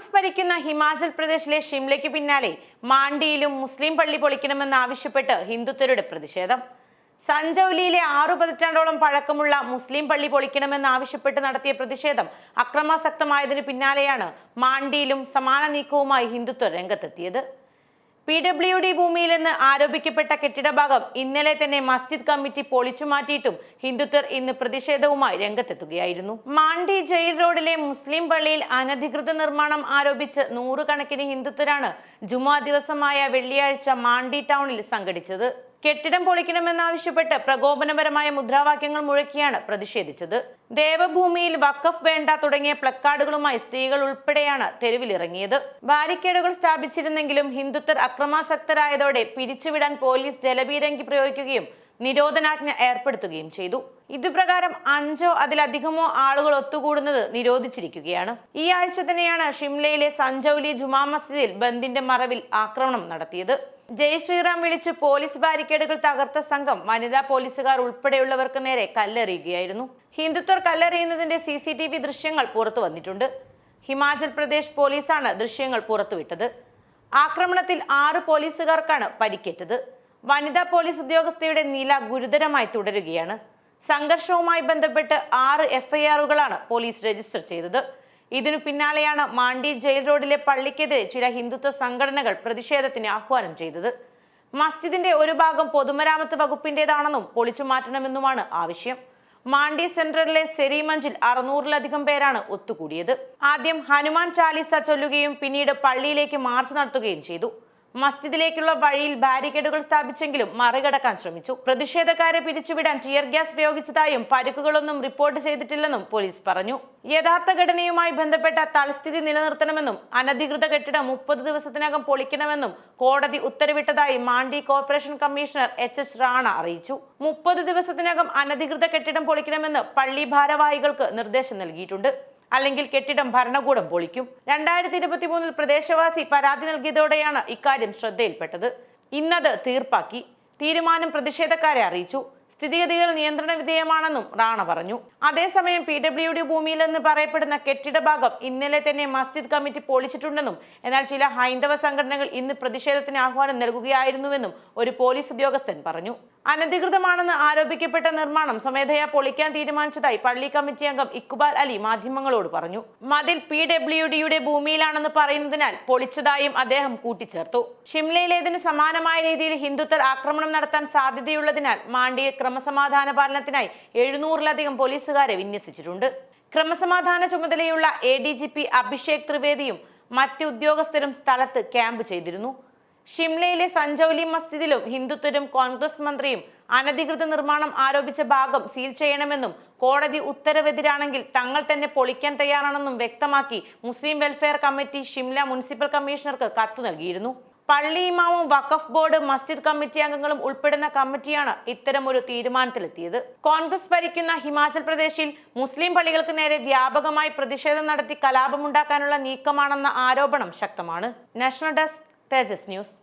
കോൺഗ്രസ് ഭരിക്കുന്ന ഹിമാചൽ പ്രദേശിലെ ഷിംലയ്ക്ക് പിന്നാലെ മാണ്ടിയിലും മുസ്ലിം പള്ളി പൊളിക്കണമെന്ന് പൊളിക്കണമെന്നാവശ്യപ്പെട്ട് ഹിന്ദുത്വരുടെ പ്രതിഷേധം. സഞ്ചൌലിയിലെ ആറു പതിറ്റാണ്ടോളം പഴക്കമുള്ള മുസ്ലിം പള്ളി പൊളിക്കണമെന്ന് പൊളിക്കണമെന്നാവശ്യപ്പെട്ട് നടത്തിയ പ്രതിഷേധം അക്രമാസക്തമായതിനു പിന്നാലെയാണ് മാണ്ടിയിലും സമാന നീക്കവുമായി ഹിന്ദുത്വ രംഗത്തെത്തിയത്. പി ഡബ്ല്യു ഡി ഭൂമിയിൽ നിന്ന് ആരോപിക്കപ്പെട്ട കെട്ടിടഭാഗം ഇന്നലെ തന്നെ മസ്ജിദ് കമ്മിറ്റി പൊളിച്ചു മാറ്റിയിട്ടും ഹിന്ദുത്വർ ഇന്ന് പ്രതിഷേധവുമായി രംഗത്തെത്തുകയായിരുന്നു. മാണ്ടി ജയിൽ റോഡിലെ മുസ്ലിം പള്ളിയിൽ അനധികൃത നിർമ്മാണം ആരോപിച്ച് നൂറുകണക്കിന് ഹിന്ദുത്വരാണ് ജുമാ ദിവസമായ വെള്ളിയാഴ്ച മാണ്ടി ടൗണിൽ സംഘടിച്ചത്. കെട്ടിടം പൊളിക്കണമെന്നാവശ്യപ്പെട്ട് പ്രകോപനപരമായ മുദ്രാവാക്യങ്ങൾ മുഴക്കിയാണ് പ്രതിഷേധിച്ചത്. ദേവഭൂമിയിൽ വഖഫ് വേണ്ട തുടങ്ങിയ പ്ലക്കാർഡുകളുമായി സ്ത്രീകൾ ഉൾപ്പെടെയാണ് തെരുവിലിറങ്ങിയത്. ബാരിക്കേഡുകൾ സ്ഥാപിച്ചിരുന്നെങ്കിലും ഹിന്ദുത്വർ അക്രമാസക്തരായതോടെ പിരിച്ചുവിടാൻ പോലീസ് ജലപീരങ്കി പ്രയോഗിക്കുകയും നിരോധനാജ്ഞ ഏർപ്പെടുത്തുകയും ചെയ്തു. ഇതുപ്രകാരം അഞ്ചോ അതിലധികമോ ആളുകൾ ഒത്തുകൂടുന്നത് നിരോധിച്ചിരിക്കുകയാണ്. ഈ ആഴ്ച തന്നെയാണ് ഷിംലയിലെ സഞ്ജൌലി ജുമാ മസ്ജിദിൽ ബന്ദിന്റെ മറവിൽ ആക്രമണം നടത്തിയത്. ജയ് ശ്രീറാം വിളിച്ച് പോലീസ് ബാരിക്കേഡുകൾ തകർത്ത സംഘം വനിതാ പോലീസുകാർ ഉൾപ്പെടെയുള്ളവർക്ക് നേരെ കല്ലെറിയുകയായിരുന്നു. ഹിന്ദുത്വർ കല്ലെറിയുന്നതിന്റെ സി സി ടി വി ദൃശ്യങ്ങൾ പുറത്തു വന്നിട്ടുണ്ട്. ഹിമാചൽ പ്രദേശ് പോലീസാണ് ദൃശ്യങ്ങൾ പുറത്തുവിട്ടത്. ആക്രമണത്തിൽ ആറ് പോലീസുകാർക്കാണ് പരിക്കേറ്റത്. വനിതാ പോലീസ് ഉദ്യോഗസ്ഥയുടെ നില ഗുരുതരമായി തുടരുകയാണ്. സംഘർഷവുമായി ബന്ധപ്പെട്ട് ആറ് എഫ്ഐആറുകളാണ് പോലീസ് രജിസ്റ്റർ ചെയ്തത്. ഇതിനു പിന്നാലെയാണ് മാണ്ടി ജയിൽ റോഡിലെ പള്ളിക്കെതിരെ ചില ഹിന്ദുത്വ സംഘടനകൾ പ്രതിഷേധത്തിന് ആഹ്വാനം ചെയ്തത്. മസ്ജിദിന്റെ ഒരു ഭാഗം പൊതുമരാമത്ത് വകുപ്പിന്റേതാണെന്നും പൊളിച്ചു മാറ്റണമെന്നുമാണ് ആവശ്യം. മാണ്ടി സെൻട്രലിലെ സെരിമഞ്ചിൽ അറുന്നൂറിലധികം പേരാണ് ഒത്തുകൂടിയത്. ആദ്യം ഹനുമാൻ ചാലിസ ചൊല്ലുകയും പിന്നീട് പള്ളിയിലേക്ക് മാർച്ച് നടത്തുകയും ചെയ്തു. മസ്ജിദിലേക്കുള്ള വഴിയിൽ ബാരിക്കേഡുകൾ സ്ഥാപിച്ചെങ്കിലും മറികടക്കാൻ ശ്രമിച്ചു. പ്രതിഷേധക്കാരെ പിരിച്ചുവിടാൻ ടിയർ ഗ്യാസ് പ്രയോഗിച്ചതായും പരിക്കുകളൊന്നും റിപ്പോർട്ട് ചെയ്തിട്ടില്ലെന്നും പോലീസ് പറഞ്ഞു. യഥാർത്ഥ ഘടനയുമായി ബന്ധപ്പെട്ട തൽസ്ഥിതി നിലനിർത്തണമെന്നും അനധികൃത കെട്ടിടം മുപ്പത് ദിവസത്തിനകം പൊളിക്കണമെന്നും കോടതി ഉത്തരവിട്ടതായി Mandi corporation commissioner H S Rana അറിയിച്ചു. മുപ്പത് ദിവസത്തിനകം അനധികൃത കെട്ടിടം പൊളിക്കണമെന്ന് പള്ളി ഭാരവാഹികൾക്ക് നിർദ്ദേശം നൽകിയിട്ടുണ്ട്. അല്ലെങ്കിൽ കെട്ടിടം ഭരണകൂടം പൊളിക്കും. രണ്ടായിരത്തി ഇരുപത്തി മൂന്നിൽ പ്രദേശവാസി പരാതി നൽകിയതോടെയാണ് ഇക്കാര്യം ശ്രദ്ധയിൽപ്പെട്ടത്. ഇന്നത് തീർപ്പാക്കി. തീരുമാനം പ്രതിഷേധക്കാരെ അറിയിച്ചു. സ്ഥിതിഗതികൾ നിയന്ത്രണ വിധേയമാണെന്നും റാണ പറഞ്ഞു. അതേസമയം പി ഡബ്ല്യു ഡി ഭൂമിയിലെന്ന് പറയപ്പെടുന്ന കെട്ടിട ഭാഗം ഇന്നലെ തന്നെ മസ്ജിദ് കമ്മിറ്റി പൊളിച്ചിട്ടുണ്ടെന്നും എന്നാൽ ചില ഹൈന്ദവ സംഘടനകൾ ഇന്ന് പ്രതിഷേധത്തിന് ആഹ്വാനം നൽകുകയായിരുന്നുവെന്നും ഒരു പോലീസ് ഉദ്യോഗസ്ഥൻ പറഞ്ഞു. അനധികൃതമാണെന്ന് ആരോപിക്കപ്പെട്ട നിർമ്മാണം സ്വമേധയാ പൊളിക്കാൻ തീരുമാനിച്ചതായി പള്ളി കമ്മിറ്റി അംഗം ഇക്ബാൽ അലി മാധ്യമങ്ങളോട് പറഞ്ഞു. മതിൽ പി ഡബ്ല്യു ഡിയുടെ ഭൂമിയിലാണെന്ന് പറയുന്നതിനാൽ പൊളിച്ചതായും അദ്ദേഹം കൂട്ടിച്ചേർത്തു. ഷിംലയിലേതിന് സമാനമായ രീതിയിൽ ഹിന്ദുത്വർ ആക്രമണം നടത്താൻ സാധ്യതയുള്ളതിനാൽ മാണ്ടിയിൽ ക്രമസമാധാന പാലനത്തിനായി എഴുന്നൂറിലധികം പോലീസുകാരെ വിന്യസിച്ചിട്ടുണ്ട്. ക്രമസമാധാന ചുമതലയുള്ള A D G P Abhishek ത്രിവേദിയും മറ്റ് ഉദ്യോഗസ്ഥരും സ്ഥലത്ത് ക്യാമ്പ് ചെയ്തിരുന്നു. ഷിംലയിലെ സഞ്ജൌലി മസ്ജിദിലും ഹിന്ദുത്വരും കോൺഗ്രസ് മന്ത്രിയും അനധികൃത നിർമ്മാണം ആരോപിച്ച ഭാഗം സീൽ ചെയ്യണമെന്നും കോടതി ഉത്തരവെതിരാണെങ്കിൽ തങ്ങൾ തന്നെ പൊളിക്കാൻ തയ്യാറാണെന്നും വ്യക്തമാക്കി Muslim welfare committee Shimla municipal കമ്മീഷണർക്ക് കത്ത് നൽകിയിരുന്നു. പള്ളി ഇമാമും വഖഫ് ബോർഡ് മസ്ജിദ് കമ്മിറ്റി അംഗങ്ങളും ഉൾപ്പെടുന്ന കമ്മിറ്റിയാണ് ഇത്തരം ഒരു തീരുമാനത്തിലെത്തിയത്. കോൺഗ്രസ് ഭരിക്കുന്ന ഹിമാചൽ പ്രദേശിൽ മുസ്ലിം പള്ളികൾക്ക് നേരെ വ്യാപകമായി പ്രതിഷേധം നടത്തി കലാപമുണ്ടാക്കാനുള്ള നീക്കമാണെന്ന ആരോപണം ശക്തമാണ്. National desk Tejas news.